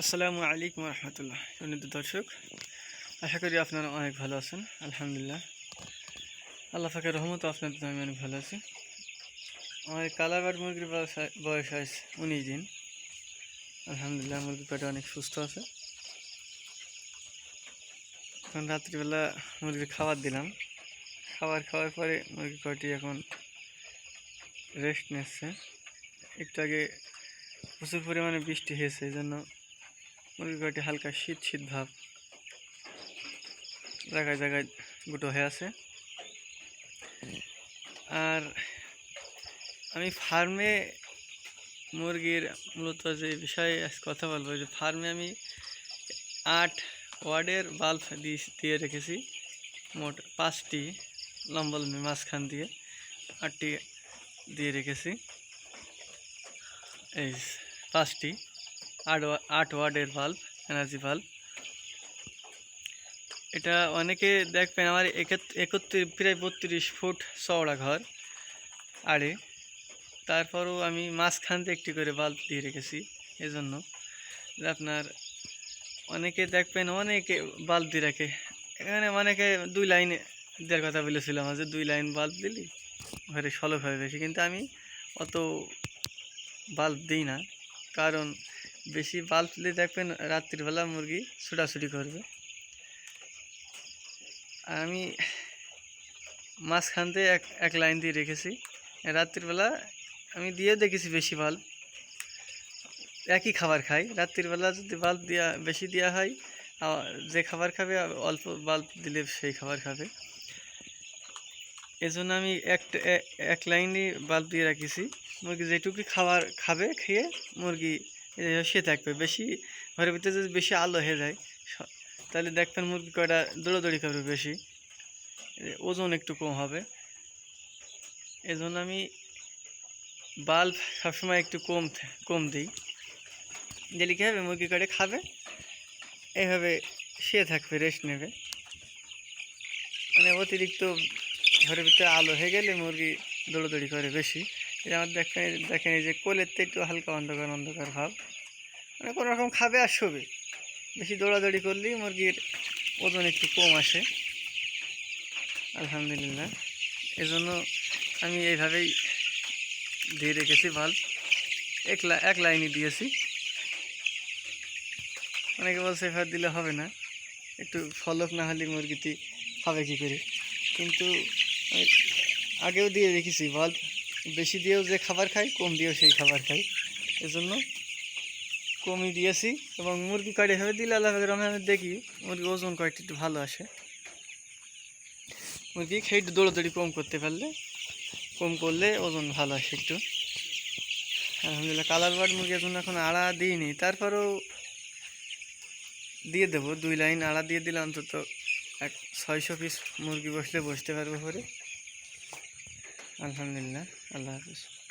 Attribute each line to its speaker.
Speaker 1: আসসালামু আলাইকুম রহমতুল্লাহ। সুনিত দর্শক, আশা করি আপনারা অনেক ভালো আছেন। আলহামদুলিল্লাহ। আল্লাহ ফাঁকের রহমত আপনাদের আমি অনেক ভালো আছি। আমার কালারবাট মুরগির বয়স বয়স আছে উনিশ দিন। আলহামদুলিল্লাহ মুরগি পেটে অনেক সুস্থ আছে। এখন রাত্রিবেলা মুরগির খাবার দিলাম। খাবার খাওয়ার পরে মুরগি কয়টি এখন রেস্ট নিচ্ছে। একটু আগে প্রচুর পরিমাণে বৃষ্টি হয়েছে, এই জন্য মুরগি কয়টি হালকা শীত শীত ভাব। জায়গায় জায়গায় গুটো হয়ে আছে। আর আমি ফার্মে মুরগির মূলত যে বিষয়ে আজ কথা বলব যে ফার্মে আমি আট ওয়ার্ডের বাল্ব দিয়ে রেখেছি। মোট পাঁচটি লম্বা লম্বি মাঝখান দিয়ে আটটি দিয়ে রেখেছি। এই পাঁচটি। আট আট ওয়ার্ডের বাল্ব এনার্জি বাল্ব এটা অনেকে দেখবেন আমার একাত- একত্রিশ প্রায় বত্রিশ ফুট চওড়া ঘর। আড়ে তারপরও আমি মাঝখান দিয়ে একটি করে বাল্ব দিয়ে রেখেছি, এজন্য। আপনার, অনেকে দেখবেন অনেকে বাল্ব দিয়ে রাখে। এখানে অনেকে দুই লাইন, দেওয়ার কথা বলেছিলাম যে দুই লাইন বাল্ব দিলি, ঘরে সলভ হবে বেশি, কিন্তু আমি অত বাল্ব দিই না। কারণ বেশি বাল্ব দিলে দেখবেন রাত্রিবেলা মুরগি ছুটাছুটি করবে। আমি মাঝখান দিয়ে এক এক লাইন দিয়ে রেখেছি। রাত্রিবেলা আমি দিয়ে দেখেছি বেশি বাল্ব। একই খাবার খাই। রাত্রিবেলা যদি বাল্ব দেওয়া বেশি দেওয়া হয় যে খাবার খাবে অল্প বাল্ব দিলে সেই খাবার খাবে। এজন্য আমি একটা এক লাইনই বাল্ব দিয়ে রাখিছি। মুরগি যেটুকু খাবার খাবে, খেয়ে মুরগি শুয়ে থাকবে। বেশি ঘরের ভিতরে যদি বেশি আলো হয়ে যায় তাহলে দেখবেন মুরগি কয়টা দৌড়াদৌড়ি করবে বেশি। ওজন একটু কম হবে। এজন্য আমি বাল্ব সবসময় একটু কম কম দিই। দিলে কী হবে? মুরগি কয়টা খাবে? এইভাবে শুয়ে থাকবে রেস্ট নেবে। মানে অতিরিক্ত ঘরের ভিতরে আলো হয়ে গেলে মুরগি দৌড়াদৌড়ি করে বেশি। আমার দেখেন দেখেন এই যে কোলের তো একটু হালকা অন্ধকার অন্ধকার ভাব। মানে কোনো রকম খাবে আর শোবে। বেশি দৌড়াদৌড়ি করলেই মুরগির ওজন একটু কম আসে। আলহামদুলিল্লাহ। এজন্য আমি এইভাবেই দিয়ে রেখেছি বাল্ব এক এক লাইনই দিয়েছি। অনেকে বলছে, এভাবে দিলে হবে না। একটু ফলক না হলে মুরগিটি হবে কী করে? কিন্তু আগেও দিয়ে রেখেছি বাল্ব বেশি দিয়েও যে খাবার খাই, কম দিয়েও সেই খাবার খাই। এজন্য কমই দিয়েছি এবং মুরগি কয়টা এভাবে দিলে আল্লাহ রহমান আমি দেখি মুরগি ওজন কয়টা একটু ভালো আসে। মুরগি খেয়ে একটু দৌড়াদৌড়ি কম করতে পারলে, কম করলে ওজন ভালো আসে একটু। আলহামদুলিল্লাহ, কালার বার্ড মুরগি এখন এখন আড়া দিইনি। তারপরেও দিয়ে দেবো, দুই লাইন আড়া দিয়ে দিলে অন্তত এক ছয়শো পিস মুরগি বসলে বসতে পারবে পরে আলহামদুলিল্লাহ আল্লাহ হাফিজ।